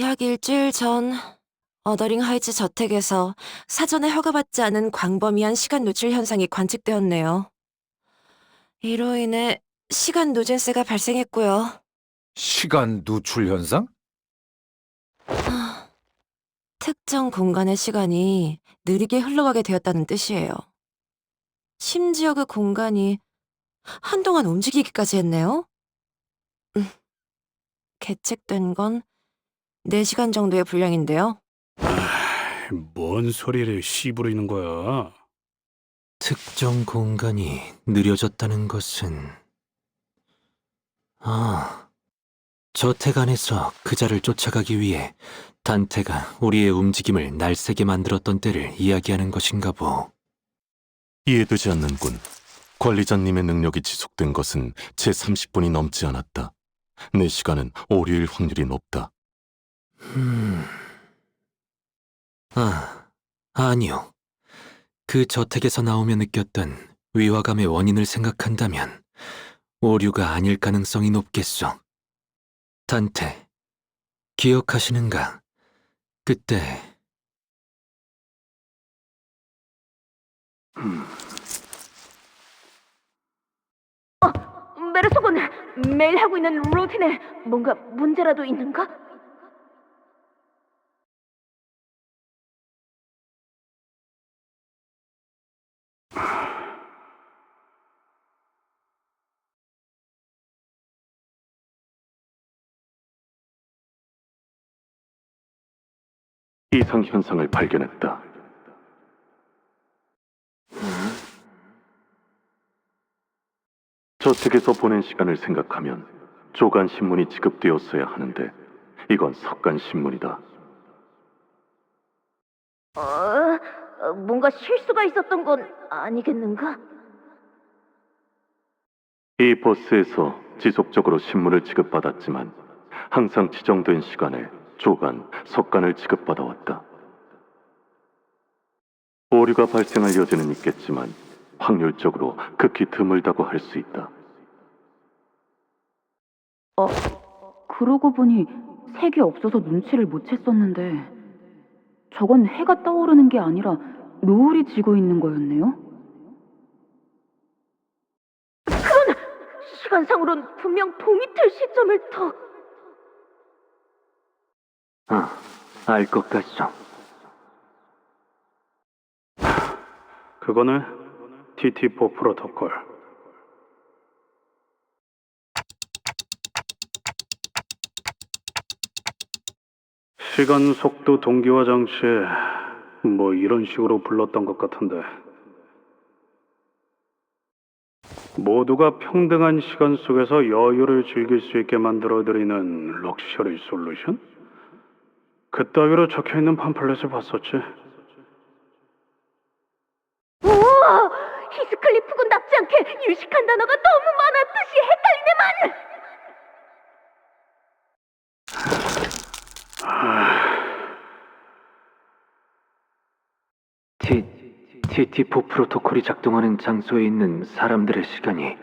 약 일주일 전 어더링 하이츠 저택에서 사전에 허가받지 않은 광범위한 시간 누출 현상이 관측되었네요. 이로 인해 시간 누진세가 발생했고요. 시간 누출 현상? 하, 특정 공간의 시간이 느리게 흘러가게 되었다는 뜻이에요. 심지어 그 공간이 한동안 움직이기까지 했네요. 음, 계책된 건 4시간 정도의 분량인데요. 뭔 소리를 씨부리는 거야? 특정 공간이 느려졌다는 것은 아 저택 안에서 그자를 쫓아가기 위해 단테가 우리의 움직임을 날새게 만들었던 때를 이야기하는 것인가 보. 이해되지 않는군. 관리자님의 능력이 지속된 것은 제 30분이 넘지 않았다. 내 시간은 오류일 확률이 높다. 음. 아, 아니요. 그 저택에서 나오며 느꼈던 위화감의 원인을 생각한다면 오류가 아닐 가능성이 높겠소. 단테, 기억하시는가? 그때 메르소군 매일 하고 있는 루틴에 뭔가 문제라도 있는가? 이상 현상을 발견했다. 저택에서 보낸 시간을 생각하면 조간 신문이 지급되었어야 하는데 이건 석간 신문이다. 어, 어, 뭔가 실수가 있었던 건 아니겠는가? 이 버스에서 지속적으로 신문을 지급받았지만 항상 지정된 시간에 조간, 석간을 지급받아왔다. 오류가 발생할 여지는 있겠지만 확률적으로 극히 드물다고 할 수 있다. 어, 그러고 보니 색이 없어서 눈치를 못 챘었는데 저건 해가 떠오르는 게 아니라 노을이 지고 있는 거였네요? 시간상으론 분명 동이 틀 시점을 더 아, 알것 같소. 그거는 TT4 프로토콜. 시간 속도 동기화 장치 뭐 이런 식으로 불렀던 것 같은데 모두가 평등한 시간 속에서 여유를 즐길 수 있게 만들어드리는 럭셔리 솔루션? 그따위로 적혀 있는 팜플렛을 봤었지 우와! 히스클리프 군 답지 않게 유식한 단어가 너무 많았듯이 헷갈리네만! T, TT4 프로토콜이 작동하는 장소에 있는 사람들의 시간이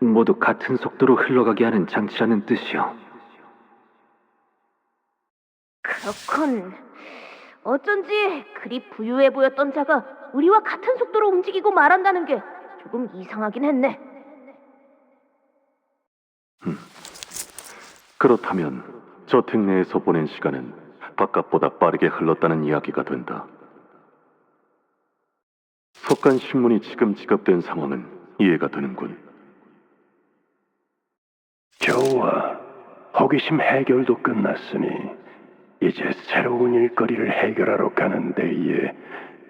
모두 같은 속도로 흘러가게 하는 장치라는 뜻이요. 그렇군. 어쩐지 그리 부유해 보였던 자가 우리와 같은 속도로 움직이고 말한다는 게 조금 이상하긴 했네. 그렇다면 저택 내에서 보낸 시간은 바깥보다 빠르게 흘렀다는 이야기가 된다. 석간 신문이 지금 지급된 상황은 이해가 되는군. 좋아. 호기심 해결도 끝났으니 이제 새로운 일거리를 해결하러 가는 데에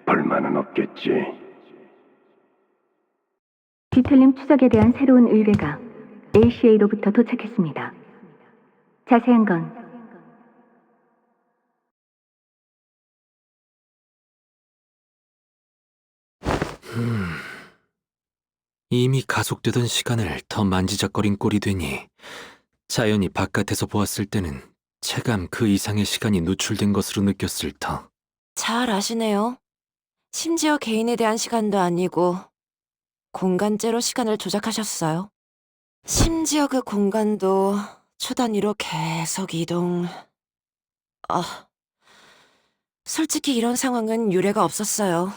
불만은 없겠지. 디텔림 추적에 대한 새로운 의뢰가 ACA로부터 도착했습니다. 자세한 건 이미 가속되던 시간을 더 만지작거린 꼴이 되니 자연히 바깥에서 보았을 때는 체감 그 이상의 시간이 누출된 것으로 느꼈을 터. 잘 아시네요. 심지어 개인에 대한 시간도 아니고 공간제로 시간을 조작하셨어요. 심지어 그 공간도 초 단위로 계속 이동. 아, 솔직히 이런 상황은 유례가 없었어요.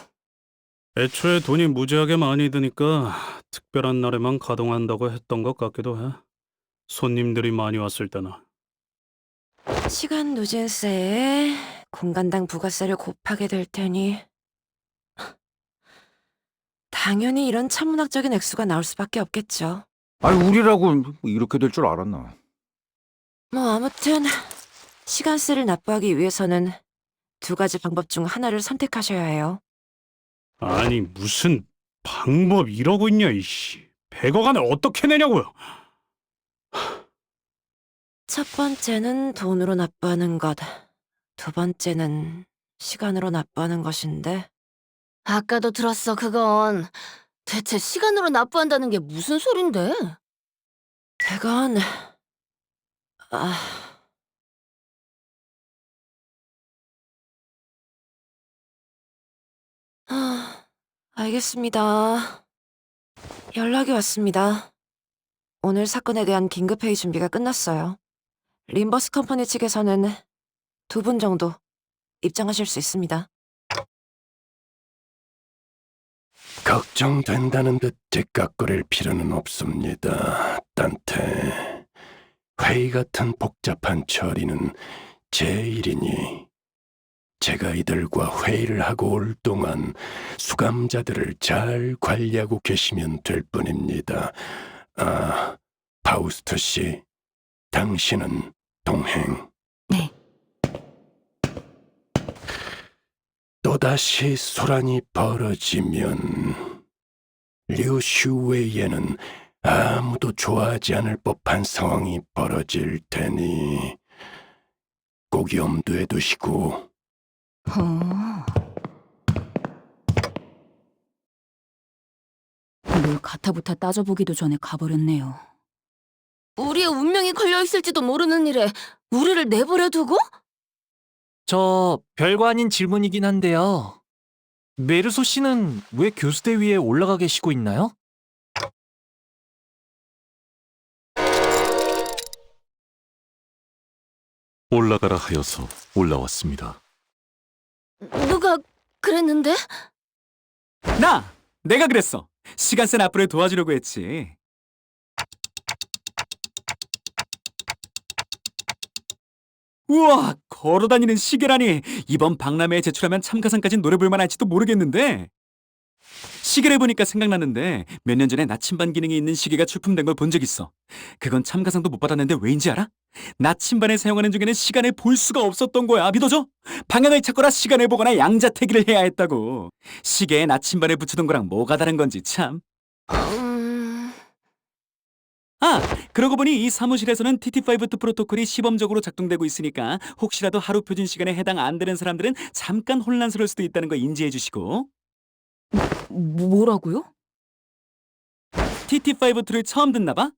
애초에 돈이 무지하게 많이 드니까 특별한 날에만 가동한다고 했던 것 같기도 해. 손님들이 많이 왔을 때나. 시간 누진세에 공간당 부가세를 곱하게 될 테니 당연히 이런 천문학적인 액수가 나올 수밖에 없겠죠. 아니 우리라고 이렇게 될 줄 알았나? 뭐 아무튼 시간세를 납부하기 위해서는 두 가지 방법 중 하나를 선택하셔야 해요. 아니 무슨 방법 이러고 있냐 이씨. 100억 안을 어떻게 내냐고요. 첫 번째는 돈으로 납부하는 것, 두 번째는 시간으로 납부하는 것인데 아까도 들었어, 그건. 대체 시간으로 납부한다는 게 무슨 소린데? 그건 아 아, 알겠습니다. 연락이 왔습니다. 오늘 사건에 대한 긴급 회의 준비가 끝났어요. 림버스 컴퍼니 측에서는 두 분 정도 입장하실 수 있습니다. 걱정된다는 듯 뒷각거릴 필요는 없습니다. 딴테 회의 같은 복잡한 처리는 제 일이니 제가 이들과 회의를 하고 올 동안 수감자들을 잘 관리하고 계시면 될 뿐입니다. 아, 파우스트 씨, 당신은 동행. 네. 또다시 소란이 벌어지면 류슈웨이에는 아무도 좋아하지 않을 법한 상황이 벌어질 테니 꼭 염두에 두시고 어. 뭘 가타부타 따져보기도 전에 가버렸네요. 우리의 운명이 걸려있을지도 모르는 일에 우리를 내버려 두고? 저 별거 아닌 질문이긴 한데요. 메르소 씨는 왜 교수대 위에 올라가 계시고 있나요? 올라가라 하여서 올라왔습니다. 누가 그랬는데? 나! 내가 그랬어. 시간 센 앞으로 도와주려고 했지. 우와! 걸어다니는 시계라니! 이번 박람회에 제출하면 참가상까지 노려볼 만할지도 모르겠는데? 시계를 보니까 생각났는데 몇 년 전에 나침반 기능이 있는 시계가 출품된 걸 본 적 있어. 그건 참가상도 못 받았는데 왜인지 알아? 나침반에 사용하는 중에는 시간을 볼 수가 없었던 거야. 믿어줘? 방향을 찾거나 시간을 보거나 양자태기를 해야 했다고. 시계에 나침반을 붙이던 거랑 뭐가 다른 건지 참. 음... 아, 그러고 보니 이 사무실에서는 TT5 프로토콜이 시범적으로 작동되고 있으니까 혹시라도 하루 표준 시간에 해당 안 되는 사람들은 잠깐 혼란스러울 수도 있다는 거 인지해 주시고. 뭐라고요? TT5-2를 처음 듣나 봐?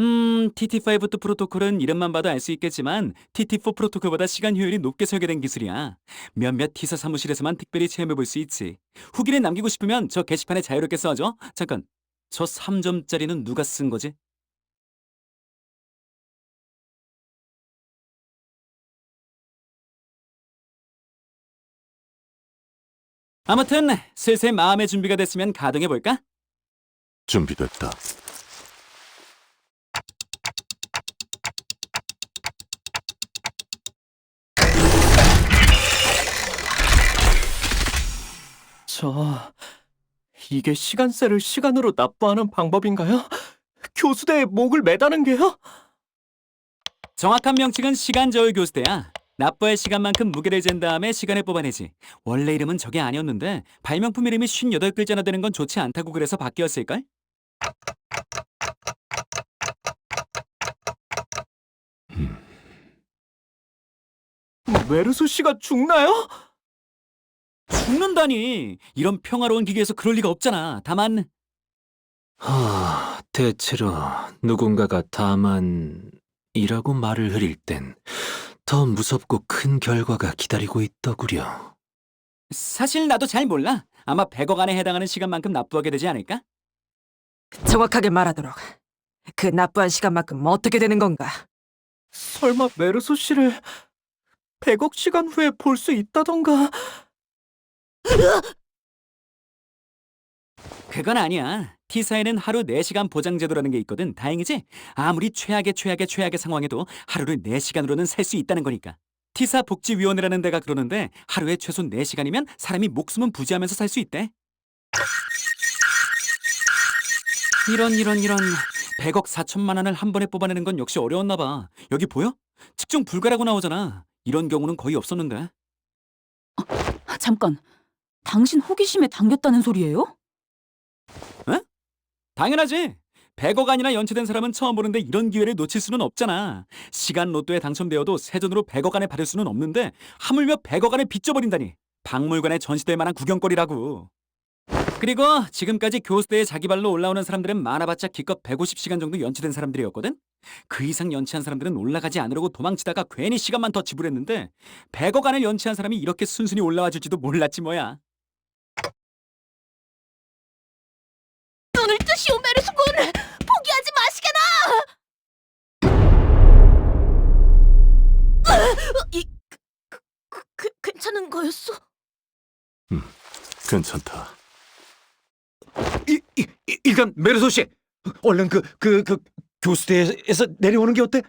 음, TT5-2 프로토콜은 이름만 봐도 알 수 있겠지만 TT4 프로토콜보다 시간 효율이 높게 설계된 기술이야. 몇몇 T사 사무실에서만 특별히 체험해 볼 수 있지. 후기를 남기고 싶으면 저 게시판에 자유롭게 써줘. 잠깐, 저 3점짜리는 누가 쓴 거지? 아무튼 슬슬 마음의 준비가 됐으면 가동해 볼까? 준비됐다. 저 이게 시간세를 시간으로 납부하는 방법인가요? 교수대에 목을 매다는 게요? 정확한 명칭은 시간 저울 교수대야. 납부할 시간만큼 무게를 잰 다음에 시간을 뽑아내지. 원래 이름은 저게 아니었는데 발명품 이름이 58글자나 되는 건 좋지 않다고 그래서 바뀌었을걸? 메르소 씨가 죽나요? 죽는다니! 이런 평화로운 기계에서 그럴 리가 없잖아. 다만 하, 대체로 누군가가 다만이라고 말을 흐릴 땐 더 무섭고 큰 결과가 기다리고 있더구려. 사실 나도 잘 몰라. 아마 100억 안에 해당하는 시간만큼 납부하게 되지 않을까? 정확하게 말하도록. 그 납부한 시간만큼 어떻게 되는 건가? 설마 메르소 씨를 100억 시간 후에 볼 수 있다던가. 그건 아니야. T사에는 하루 4시간 보장 제도라는 게 있거든. 다행이지? 아무리 최악의 최악의 최악의 상황에도 하루를 4시간으로는 살 수 있다는 거니까. T사 복지위원회라는 데가 그러는데 하루에 최소 4시간이면 사람이 목숨은 부지하면서 살 수 있대. 이런 이런 이런 100억 4천만 원을 한 번에 뽑아내는 건 역시 어려웠나 봐. 여기 보여? 측정 불가라고 나오잖아. 이런 경우는 거의 없었는데. 아, 잠깐. 당신 호기심에 당겼다는 소리예요? 당연하지. 100억 안이나 연체된 사람은 처음 보는데 이런 기회를 놓칠 수는 없잖아. 시간 로또에 당첨되어도 세전으로 100억 안에 받을 수는 없는데 하물며 100억 안에 빚져버린다니. 박물관에 전시될 만한 구경거리라고. 그리고 지금까지 교수대에 자기 발로 올라오는 사람들은 많아봤자 기껏 150시간 정도 연체된 사람들이었거든? 그 이상 연체한 사람들은 올라가지 않으려고 도망치다가 괜히 시간만 더 지불했는데 100억 안을 연체한 사람이 이렇게 순순히 올라와 줄지도 몰랐지 뭐야. 눈을 뜨시오 메르수군! 포기하지 마시게나! 이, 그, 그, 그, 괜찮은 거였어? 괜찮다. 이, 이, 이- 일단 메르소 씨 얼른 그 그 그 교수대에서 내려오는 게 어때?